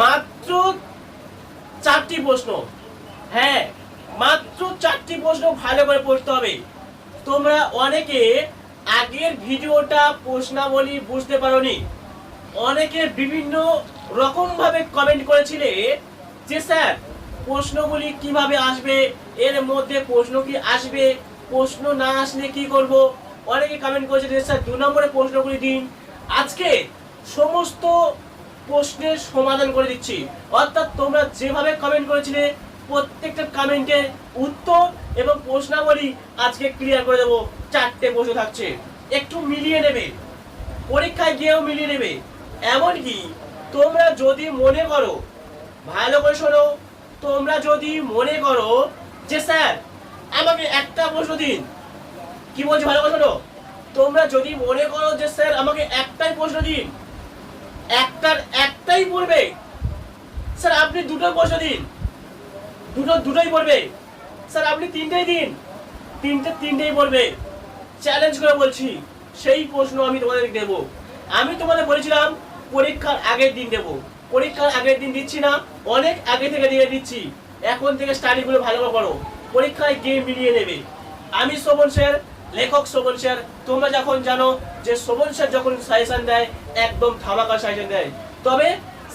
মাত্র চারটি প্রশ্ন। হ্যাঁ মাত্র চারটি প্রশ্ন ভালো করে পড়তে হবে। তোমরা অনেকে আগের ভিডিওটা প্রশ্নাবলী বুঝতে পারোনি। অনেকে বিভিন্ন রকম ভাবে কমেন্ট করেছিলে যে, স্যার, প্রশ্নগুলি কীভাবে আসবে? এর মধ্যে প্রশ্ন কি আসবে? প্রশ্ন না আসলে কি করব? অনেকে কমেন্ট করেছে যে, স্যার, দু নম্বরে প্রশ্নগুলি দিন। আজকে সমস্ত প্রশ্নের সমাধান করে দিচ্ছি। অর্থাৎ তোমরা যেভাবে কমেন্ট করেছিলে, প্রত্যেকটা কমেন্টের উত্তর এবং প্রশ্নাবলী আজকে ক্লিয়ার করে দেবো। চারটে প্রশ্ন থাকছে। একটু মিলিয়ে নেবে। পরীক্ষায় গিয়েও মিলিয়ে নেবে। এমনকি তোমরা যদি মনে করো, ভালো করে শোনো, তোমরা যদি মনে করো যে, স্যার, আমাকে একটা প্রশ্ন দিন। কি বলছি ভালো করে শোনো? তোমরা যদি মনে করো যে, স্যার, আমাকে একটাই প্রশ্ন দিন। একটার একটাই পড়বে। স্যার, আপনি দুটো প্রশ্ন দিন। দুটো দুটোই পড়বে। স্যার, আপনি তিনটেই দিন। তিনটে তিনটেই পড়বে। চ্যালেঞ্জ করে বলছি, সেই প্রশ্ন আমি তোমাদের দেব। আমি তোমাদের বলেছিলাম, পরীক্ষার আগের দিন দেব। পরীক্ষার আগের দিন দিচ্ছি না, অনেক আগে থেকে দিয়ে দিচ্ছি। এখন থেকে স্টাডিগুলো ভালো করে পরীক্ষায় গিয়ে মিলিয়ে নেবে। আমি শোভন স্যার লেখক শোভন স্যার, তোমরা যখন জানো যে শোভন স্যার যখন সাজেশন দেয়, একদম ধামাকা সাজেশন দেয়। তবে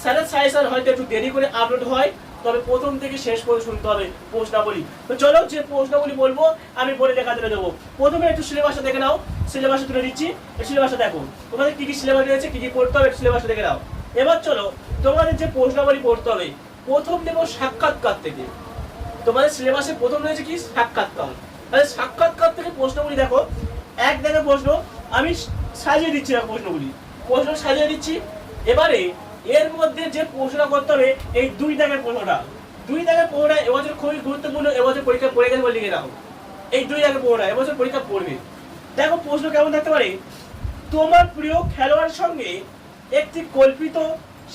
স্যারের সাজেশন হয়তো একটু দেরি করে আপলোড হয়, তবে প্রথম থেকে শেষ পর্যন্ত শুনতে হবে প্রশ্নাবলী। তো চলো যে প্রশ্নাবলী বলব, আমি বলে দেখা তুলে দেবো। প্রথমে একটু সিলেবাসটা দেখে নাও, সিলেবাসটা তুলে দিচ্ছি। সিলেবাসটা দেখো, তোমাদের কী কী সিলেবাস রয়েছে, কী কী পড়তে হবে সিলেবাসটা দেখে নাও। এবার চলো, তোমাদের যে প্রশ্নাবলী পড়তে হবে, প্রথম নেব সাক্ষাৎকার থেকে। তোমাদের সিলেবাসে প্রথম রয়েছে কি? সাক্ষাৎকার। তাহলে সাক্ষাৎকার থেকে প্রশ্নগুলি দেখো। এক দেখে প্রশ্ন, আমি সাজিয়ে দিচ্ছি না প্রশ্নগুলি। প্রশ্ন সাজিয়ে দিচ্ছি। এবারে এর মধ্যে যে প্রশ্নটা করতে হবে, এই দুই দাগের প্রশ্নটা। দুই দাগের প্রশ্নটা এবছর খুবই গুরুত্বপূর্ণ, এবছর পরীক্ষা পড়ে গেছে বলে লিখে দাও। এই দুই দাগের প্রশ্নটা, এবছর পরীক্ষা পড়বে। দেখো প্রশ্ন কেমন থাকতে পারে? তোমার প্রিয় খেলোয়াড়ের সঙ্গে একটি কল্পিত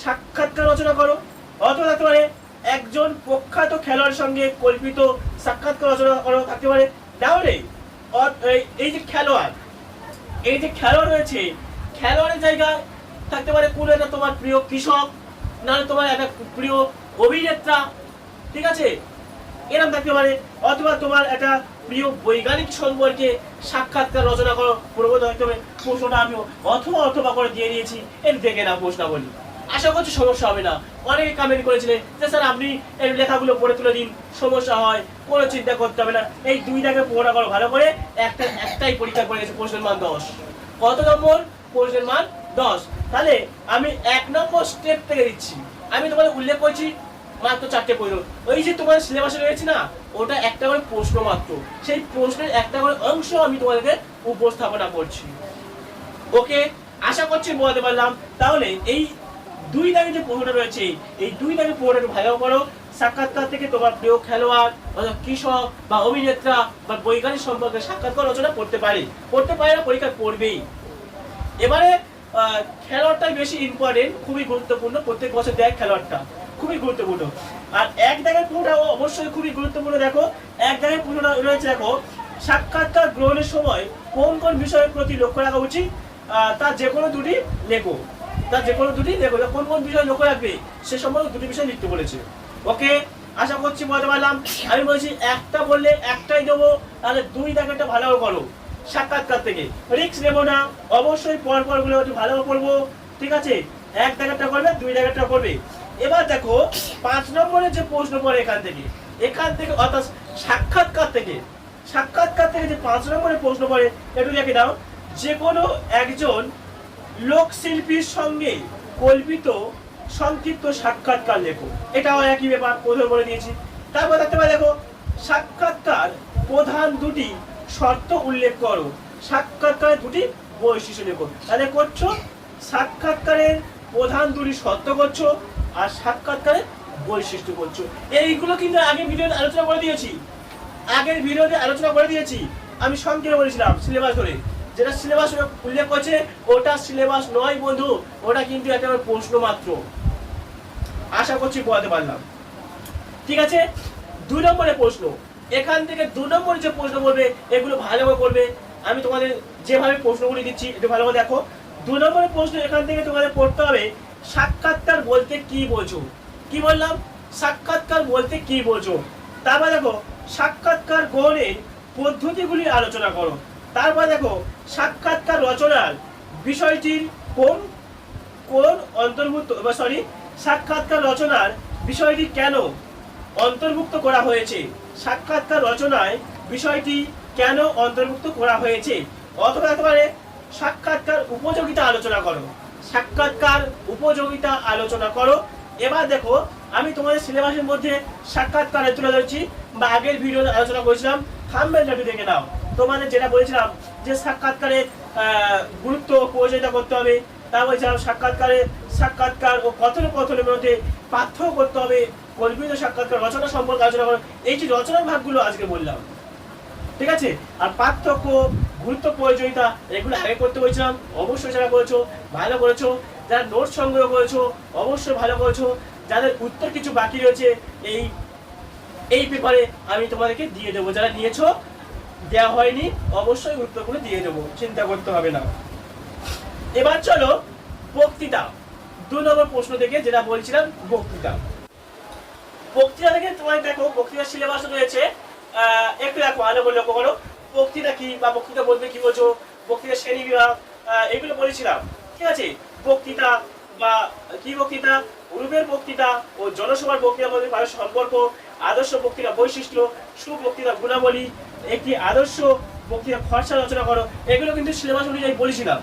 সাক্ষাৎকার রচনা করো। অথবা থাকতে পারে, একজন প্রখ্যাত খেলোয়াড়ের সঙ্গে কল্পিত সাক্ষাৎকার রচনা করো, থাকতে পারে। তাহলে এই- যে খেলোয়াড়, এই যে খেলোয়াড় রয়েছে, খেলোয়াড়ের জায়গায় থাকতে পারে কোন একটা তোমার প্রিয় কৃষক, নাহলে তোমার একটা প্রিয় অভিনেতা, ঠিক আছে? এরকম থাকতে পারে, অথবা তোমার একটা প্রিয় বৈজ্ঞানিক সম্পর্কে সাক্ষাৎকার রচনা করো প্রবন্ধ থাকতে হবে, প্রশ্নটা আমি অথবা অথবা করে দিয়ে দিয়েছি, এর দেখে না প্রশ্নাবলী। আশা করছি সমস্যা হবে না। অনেকে কমেন্ট করেছিলেন যে, স্যার, আপনি এই লেখাগুলো পড়ে তুলে দিন, সমস্যা হয়, কোনো চিন্তা করতে হবে না। এই দুই দাগে পড়া করো ভালো করে, একটা, একটাই পরীক্ষা করে গেছে প্রশ্নের মান দশ। কত নম্বর? প্রশ্নের মান দশ। তাহলে আমি এক নম্বর স্টেপ থেকে দিচ্ছি। আমি তোমাদের উল্লেখ করছি, মাত্র চারটে প্রশ্ন। ওই যে তোমার সিলেবাসে রয়েছে না, ওটা একটা করে প্রশ্ন মাত্র। সেই প্রশ্নের একটা করে অংশ আমি তোমাদেরকে উপস্থাপনা করছি। ওকে? আশা করছি বলতে পারলাম। তাহলে এই দুই দাগে যে প্রশ্নটা রয়েছে, এই দুই দাগে একটু ভালো করো। সাক্ষাৎকার থেকে তোমার প্রিয় খেলোয়াড় কৃষক বা অভিনেতা বা বৈজ্ঞানিক সম্পর্কে সাক্ষাৎকার রচনা করতে পারে। করতে পারে না পরীক্ষায় পড়বেই এবারে খেলোয়াড়টাই বেশি ইম্পর্টেন্ট খুবই গুরুত্বপূর্ণ। প্রত্যেক বছর দেখ খেলোয়াড়টা। খুবই গুরুত্বপূর্ণ। আর এক জায়গায় পুরোটা অবশ্যই খুবই গুরুত্বপূর্ণ, দেখো। এক জায়গায় পুরোটা রয়েছে, দেখো, সাক্ষাৎকার গ্রহণের সময় কোন কোন বিষয়ের প্রতি লক্ষ্য রাখা উচিত? তার যে কোনো দুটি লেখো। তার যে কোনো দুটি তা কোন কোন বিষয় লক্ষ্য রাখবে, সে সম্পর্কে দুটি বিষয় লিখতে বলেছে। ওকে? আশা করছি বলতে পারলাম। আমি বলছি, একটা বললে একটাই দেবো, তাহলে দুই দাগেরটা ভালো করে করো। সাক্ষাৎকার থেকে। রিক্স নেব না। অবশ্যই পর পরগুলো একটু ভালো করব ঠিক আছে? এক দাগেরটা করবে, দুই দাগেরটা করবে এবার দেখো, পাঁচ নম্বরের যে প্রশ্ন পড়ে এখান থেকে এখান থেকে অর্থাৎ সাক্ষাৎকার থেকে সাক্ষাৎকার থেকে যে পাঁচ নম্বরের প্রশ্ন পড়ে, একটু লিখে দাও যে কোনো একজন লোকশিল্পীর সঙ্গে কল্পিত সংক্ষিপ্ত সাক্ষাৎকার লেখো। এটাও একই ব্যাপার, প্রথমে বলে দিয়েছি। তারপর দেখতে পাই দেখো, সাক্ষাৎকার প্রধান দুটি শর্ত উল্লেখ করো। সাক্ষাৎকারের দুটি বৈশিষ্ট্য লেখো। তাহলে করছ, সাক্ষাৎকারের প্রধান দুটি শর্ত করছ আর সাক্ষাৎকারের বৈশিষ্ট্য করছ। এইগুলো কিন্তু আগে ভিডিওতে আলোচনা করে দিয়েছি। আগের ভিডিওতে আলোচনা করে দিয়েছি। আমি সংক্ষেপে বলেছিলাম সিলেবাস ধরে। যেটা সিলেবাস উল্লেখ করছে, ওটা সিলেবাস নয় বন্ধু, ওটা কিন্তু একেবারে প্রশ্ন মাত্র। আশা করছি বোঝাতে পারলাম। ঠিক আছে? দুই নম্বরের প্রশ্ন। এখান থেকে দু নম্বরের যে প্রশ্ন করবে এগুলো ভালোভাবে করবে আমি তোমাদের যেভাবে প্রশ্নগুলি দিচ্ছি, একটু ভালোভাবে দেখো। দু নম্বরের প্রশ্ন, এখান থেকে তোমাদের পড়তে হবে, সাক্ষাৎকার বলতে কি বোঝো কি বললাম? সাক্ষাৎকার বলতে কি বোঝো তারপর দেখো, সাক্ষাৎকার গ্রহণের পদ্ধতিগুলি আলোচনা করো। তারপর দেখো, সাক্ষাৎকার রচনার বিষয়টির কোন কোন অন্তর্ভুক্ত সরি সাক্ষাৎকার রচনার বিষয়টি কেন অন্তর্ভুক্ত করা হয়েছে? সাক্ষাৎকার রচনায় বিষয়টি কেন অন্তর্ভুক্ত করা হয়েছে? অথবা একেবারে সাক্ষাৎকার উপযোগিতা আলোচনা করো। সাক্ষাৎকার উপযোগিতা আলোচনা করো। এবার দেখো, আমি তোমাদের সিলেবাসের মধ্যে সাক্ষাৎকারে তুলে ধরছি, বা আগের ভিডিওতে আলোচনা করেছিলাম থাম্বেলটা দেখে নাও। তোমাদের যেটা বলেছিলাম, যে সাক্ষাৎকারে গুরুত্ব প্রয়োজনীয়তা করতে হবে, তা বলছিলাম সাক্ষাৎকারে, সাক্ষাৎকার ও কথন কথনের মধ্যে পার্থক্য করতে হবে, কল্পিত সাক্ষাৎকার, রচনা সম্পর্কে আলোচনা করো। এই যে রচনার ভাগগুলো আজকে বললাম, ঠিক আছে? আর পার্থক্য, গুরুত্ব প্রয়োজনীয়তা এগুলো আগে করতে বলছিলাম, অবশ্যই যারা করেছ, ভালো করেছ, যারা নোট সংগ্রহ করেছ, অবশ্যই ভালো করেছ, যাদের উত্তর কিছু বাকি রয়েছে, এই এই পেপারে আমি তোমাদেরকে দিয়ে দেবো। যারা নিয়েছো দেওয়া হয়নি, অবশ্যই উত্তরগুলো দিয়ে দেবো, চিন্তা করতে হবে না। এবার চলো বক্তৃতা। দু নম্বর প্রশ্ন থেকে যেটা বলছিলাম, বক্তৃতা। বক্তৃতা থেকে তোমার দেখো বক্তৃতা সিলেবাস রয়েছে। একটু দেখো আলো বলে, লক্ষ্য করো। বক্তৃতা কি বা বক্তৃতা বলতে কি বোঝো? বক্তৃতা শ্রেণি বিভাগ এগুলো বলেছিলাম। ঠিক আছে? বক্তৃতা বা কি বক্তৃতা? গ্রুপের বক্তৃতা ও জনসভার বক্তৃতার মধ্যে সম্পর্ক, আদর্শ বক্তৃতা বৈশিষ্ট্য, সুবক্তৃতা গুণাবলী, একটি আদর্শ বক্তৃতা খরচা রচনা করো, এগুলো কিন্তু সিলেবাস অনুযায়ী বলেছিলাম।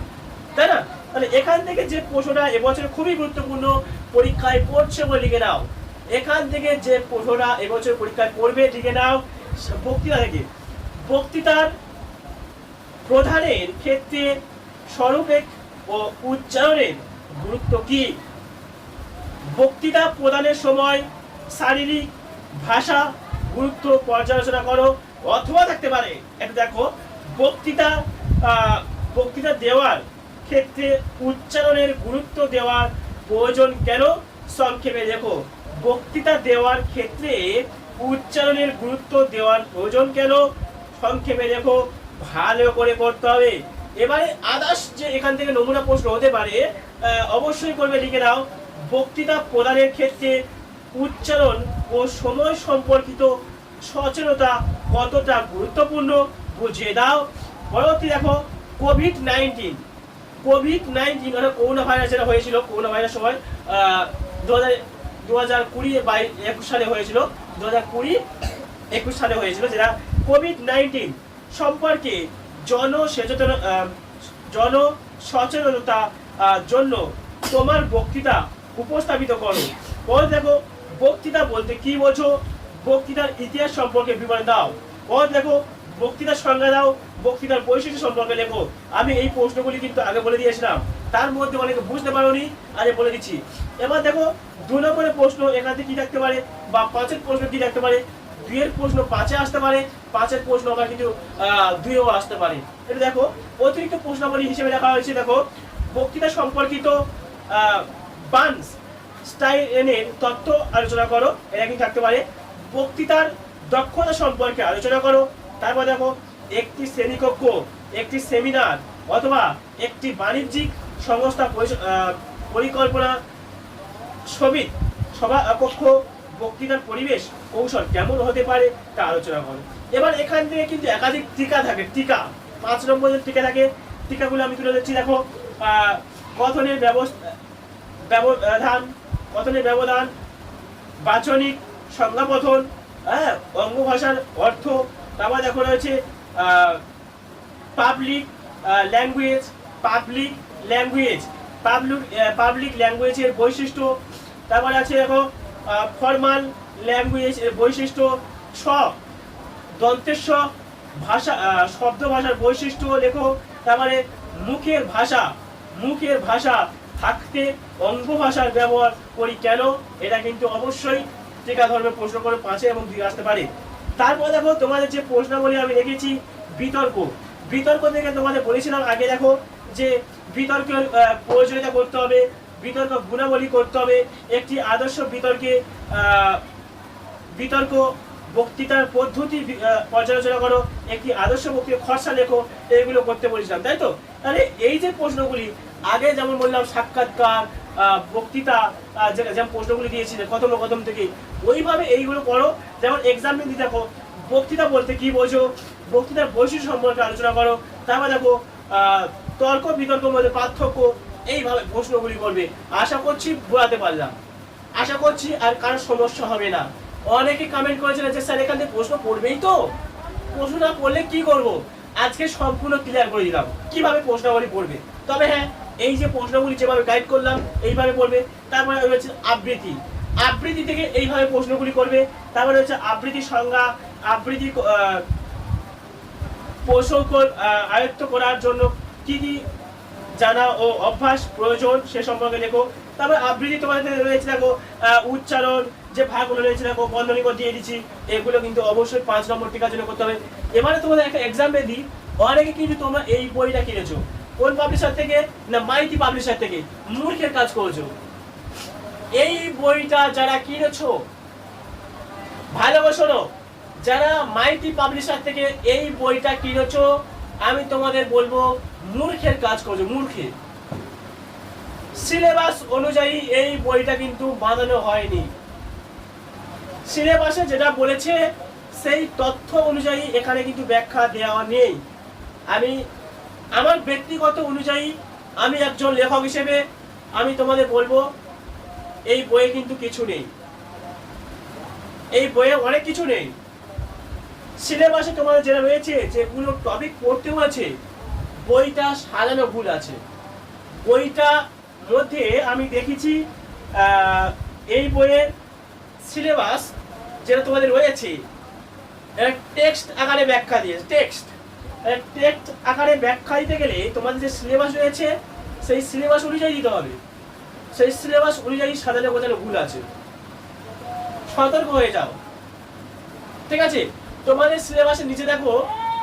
তাই না? তাহলে এখান থেকে যে প্রশ্নটা এবছর খুবই গুরুত্বপূর্ণ, পরীক্ষায় পড়ছে বলে লিখে নাও। এখান থেকে যে প্রশ্নটা এবছর পরীক্ষায় পড়বে লিখে নাও, বক্তৃতা থেকে। বক্তৃতার প্রধানের ক্ষেত্রে স্বরূপের ও উচ্চারণের গুরুত্ব কি? বক্তৃতা প্রদানের সময় শারীরিক ভাষা গুরুত্ব পর্যালোচনা করো, অথবা থাকতে পারে এটা দেখো, বক্তৃতা বক্তৃতা দেওয়ার ক্ষেত্রে উচ্চারণের গুরুত্ব দেওয়ার প্রয়োজন কেন? সংক্ষেপে দেখো, বক্তৃতা দেওয়ার ক্ষেত্রে উচ্চারণের গুরুত্ব দেওয়ার প্রয়োজন কেন? সংক্ষেপে দেখো, ভালো করে করতে হবে। এবারে আদার্স যে এখান থেকে নমুনা প্রশ্ন হতে পারে অবশ্যই করবে, লিখে নাও। বক্তৃতা প্রদানের ক্ষেত্রে উচ্চারণ ও সময় সম্পর্কিত সচেতনতা কতটা গুরুত্বপূর্ণ বুঝিয়ে দাও। পরবর্তী দেখো কোভিড নাইন্টিন কোভিড নাইন্টিন অর্থাৎ করোনা ভাইরাস যেটা হয়েছিল করোনা ভাইরাস সময় দু হাজার দু হাজার কুড়ি বাই একুশ সালে হয়েছিল দু হাজার কুড়ি একুশ সালে হয়েছিল যেটা কোভিড নাইন্টিন সম্পর্কে জনসচেতন আহ, জন সচেতনতা আহ, জন্য তোমার বক্তৃতা উপস্থাপিত করো। পরে দেখো, বক্তৃতা বলতে কি বোঝো? বক্তৃতার ইতিহাস সম্পর্কে বিবরণ দাও। পরে দেখো, বক্তৃতার সংজ্ঞা দাও, বক্তৃতার বৈশিষ্ট্য সম্পর্কে লেখো। আমি এই প্রশ্নগুলি কিন্তু আগে বলে দিয়েছিলাম। তার মধ্যে অনেকে বুঝতে পারোনি, আগে বলে দিচ্ছি। এবার দেখো, দু নম্বরের প্রশ্ন এখান কি থাকতে পারে বা পাঁচের প্রশ্ন কি থাকতে পারে? দুইয়ের প্রশ্ন পাঁচে আসতে পারে, পাঁচের প্রশ্ন আবার কিন্তু দুইয়েও আসতে পারে। এটা দেখো, অতিরিক্ত প্রশ্নাবলী হিসেবে রাখা হয়েছে, দেখো, বক্তৃতা সম্পর্কিত বান্স স্টাইলের তত্ত্ব আলোচনা করো এটা থাকতে পারে। বক্তৃতার দক্ষতা সম্পর্কে আলোচনা করো। তারপর দেখো, একটি শ্রেণীকক্ষ, একটি সেমিনার অথবা একটি বাণিজ্যিক সংস্থা পরিকল্পনা সবিত সভা কক্ষ, বক্তৃতার পরিবেশ, কৌশল কেমন হতে পারে তা আলোচনা করো। এবার এখান থেকে কিন্তু একাধিক টিকা থাকে, টিকা। পাঁচ নম্বরের টিকা থাকে, টিকাগুলো আমি তুলে দিচ্ছি দেখো কথনের ব্যবস্থা ব্যবধান কথনের ব্যবধান, বাচনিক সংজ্ঞাপথন হ্যাঁ অঙ্গ ভাষার অর্থ, তারপর দেখো রয়েছে public language public language public public ল্যাঙ্গুয়েজের বৈশিষ্ট্য, তারপরে আছে দেখো ফর্মাল ল্যাঙ্গুয়েজ এর বৈশিষ্ট্য, স, দন্তেস্ব ভাষা শব্দ ভাষার বৈশিষ্ট্য লেখো, তারপরে মুখের ভাষা মুখের ভাষা থাকতে অঙ্গ ভাষার ব্যবহার করি কেন? এটা কিন্তু অবশ্যই টিকা ধর্মের প্রশ্ন করে পাঁচে এবং দুই আসতে পারে। তারপর দেখো, তোমাদের যে প্রশ্নাবলী আমি রেখেছি, বিতর্ক। বিতর্ক থেকে তোমাদের বলেছিলাম আগে দেখো যে বিতর্কের প্রয়োজনীয়তা করতে হবে, বিতর্ক গুণাবলী করতে হবে, একটি আদর্শ বিতর্কে বিতর্ক বক্তৃতার পদ্ধতি পর্যালোচনা করো, একটি আদর্শ বক্তৃতা খরচা লেখো, এগুলো করতে বলেছিলাম, তাই তো? তাহলে এই যে প্রশ্নগুলি, আগে যেমন বললাম সাক্ষাৎকার বক্তৃতা যেমন প্রশ্নগুলি দিয়েছিলে কতম কতম থেকে, ওইভাবে এইগুলো করো। যেমন এক্সাম দিতে দেখো, বক্তৃতা বলতে কি বোঝো? বক্তৃতার বৈশিষ্ট্য সম্পর্কে আলোচনা করো। তারপর দেখো তর্ক বিতর্কের মধ্যে পার্থক্য, এইভাবে প্রশ্নগুলি করবে। আশা করছি বোঝাতে পারলাম। আশা করছি আর কারোর সমস্যা হবে না। অনেকে কমেন্ট করেছিল যে, স্যার, এখান থেকে প্রশ্ন পড়বেই তো? প্রশ্ন না পড়লে কি করব? আজকে সম্পূর্ণ ক্লিয়ার করে দিলাম। কীভাবে প্রশ্নাবলী পড়বে? তবে হ্যাঁ এই যে প্রশ্নগুলি যেভাবে গাইড করলাম এইভাবে পড়বে। তারপরে রয়েছে আবৃত্তি। আবৃত্তি থেকে এইভাবে প্রশ্নগুলি করবে। তারপরে হচ্ছে আবৃত্তি সংজ্ঞা আবৃত্তি আহ, আয়ত্ত করার জন্য কি কি জানা ও অভ্যাস প্রয়োজন সে সম্পর্কে দেখো তারপর আবৃত্তি তোমাদের রয়েছে দেখো উচ্চারণ যে ভাগগুলো রয়েছে, দেখো বন্ধনী দিয়ে দিচ্ছি, এগুলো কিন্তু অবশ্যই পাঁচ নম্বর টিকার জন্য করতে হবে। এবারে তোমাদের একটা এক্সাম দিই, অনেকে কিন্তু তোমরা এই বইটা কিনেছো। কোন পাবলিশার থেকে? না, মাইতি পাবলিশার থেকে। মূর্খের কাজ করেছ। এই বইটা যারা কিনেছো, ভালো শোনো, যারা মাইটি পাবলিশার থেকে এই বইটা কিনেছো, আমি তোমাদের বলব, মূর্খের কাজ করছ মূর্খের সিলেবাস অনুযায়ী এই বইটা কিন্তু বাঁধানো হয়নি। সিলেবাসে যেটা বলেছে, সেই তথ্য অনুযায়ী এখানে কিন্তু ব্যাখ্যা দেওয়া নেই। আমি, আমার ব্যক্তিগত অনুযায়ী আমি একজন লেখক হিসেবে আমি তোমাদের বলব, এই বইয়ে কিন্তু কিছু নেই। এই বইয়ে অনেক কিছু নেই। সিলেবাসে তোমাদের যেটা রয়েছে যেগুলো টপিক পড়তেও আছে, বইটা সাজানো ভুল আছে। বইটা মধ্যে আমি দেখেছি এই বইয়ের সিলেবাস যেটা তোমাদের রয়েছে। টেক্সট আকারে ব্যাখ্যা দিয়েছে টেক্সট টেক্সট আকারে ব্যাখ্যা দিতে গেলে তোমাদের যে সিলেবাস রয়েছে, সেই সিলেবাস অনুযায়ী দিতে হবে। সেই সিলেবাস অনুযায়ী সাজানো গোছানো ভুল আছে। সতর্ক হয়ে যাও। ঠিক আছে? তোমাদের সিলেবাসের নিচে দেখো,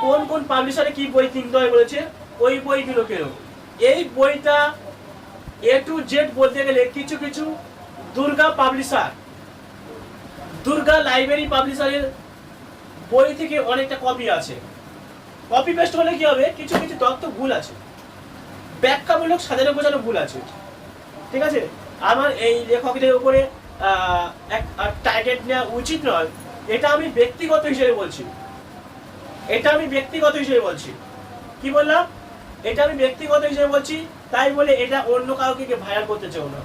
কোন কোন পাবলিশারে কি বই কিনতে হয় বলেছে, ওই বইগুলো কেন? এই বইটা এ টু জেড বলতে গেলে কিছু কিছু দুর্গা পাবলিশার দুর্গা লাইব্রেরি পাবলিশারের বই থেকে অনেকটা কপি আছে। কপি পেস্ট হলে কি হবে? কিছু কিছু তথ্য ভুল আছে। ব্যাখ্যামূলক সাজানো গোছানো ভুল আছে। ঠিক আছে? আমার এই লেখকদের উপরে এক টার্গেট নেওয়া উচিত নয়। এটা আমি ব্যক্তিগত হিসেবে বলছি। এটা আমি ব্যক্তিগত হিসেবে বলছি। কি বললাম? এটা আমি ব্যক্তিগত হিসেবে বলছি, তাই বলে এটা অন্য কাউকে ভাইরাল করতে চাও না।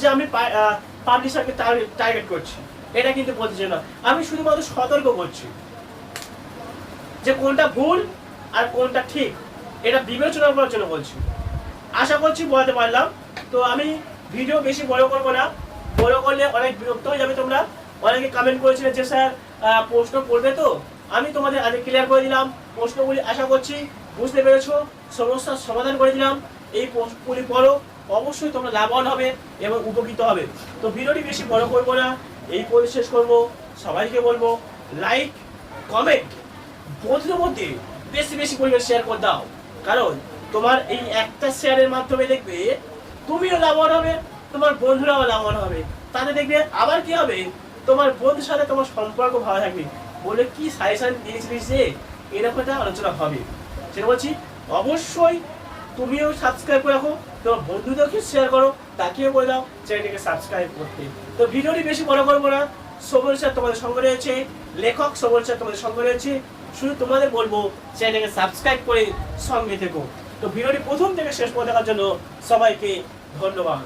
যে আমি পাবলিশারকে টার্গেট করছি। এটা কিন্তু বলতে না আমি শুধুমাত্র সতর্ক করছি যে কোনটা ভুল আর কোনটা ঠিক, এটা বিবেচনা করার জন্য বলছি। আশা করছি বলাতে পারলাম। তো আমি ভিডিও বেশি বড় করব না। বড় করলে অনেক বিরক্ত হয়ে যাবে তোমরা। অনেকে কমেন্ট করেছিলে যে, স্যার প্রশ্ন পড়বে তো? আমি তোমাদের আগে ক্লিয়ার করে দিলাম। প্রশ্নগুলি আশা করছি বুঝতে পেরেছ। সমস্যার সমাধান করে দিলাম। এই প্রশ্নগুলি পড়ো। অবশ্যই তোমরা লাভবান হবে এবং উপকৃত হবে। তো ভিডিওটি বেশি বড় করব না। এই পরে শেষ করব। সবাইকে বলব লাইক কমেন্ট বন্ধুদের মধ্যে বেশি বেশি পরিমাণ শেয়ার করে দাও। কারণ তোমার এই একটা শেয়ারের মাধ্যমে দেখবে তুমিও লাভবান হবে, তোমার বন্ধুরাও লাভবান হবে। তাতে দেখবে আবার কি হবে? তোমার বন্ধুর সাথে তোমার সম্পর্ক ভালো থাকবে। বলে কি সাজেশন দিয়েছিলিস যে এরকম একটা আলোচনা হবে। সেটা বলছি, অবশ্যই তুমিও সাবস্ক্রাইব করে রাখো, তোমার বন্ধুদেরকে শেয়ার করো। তাকেও বলে দাও, চ্যানেলটিকে সাবস্ক্রাইব করতে। তো ভিডিওটি বেশি বড় করব না সবল স্যার তোমাদের সঙ্গে রয়েছে, লেখক সবল স্যার তোমাদের সঙ্গে রয়েছে, শুধু তোমাদের বলব চ্যানেলকে সাবস্ক্রাইব করে সঙ্গে থেকো। তো ভিডিওটি প্রথম থেকে শেষ পর্যন্ত দেখার জন্য সবাইকে ধন্যবাদ।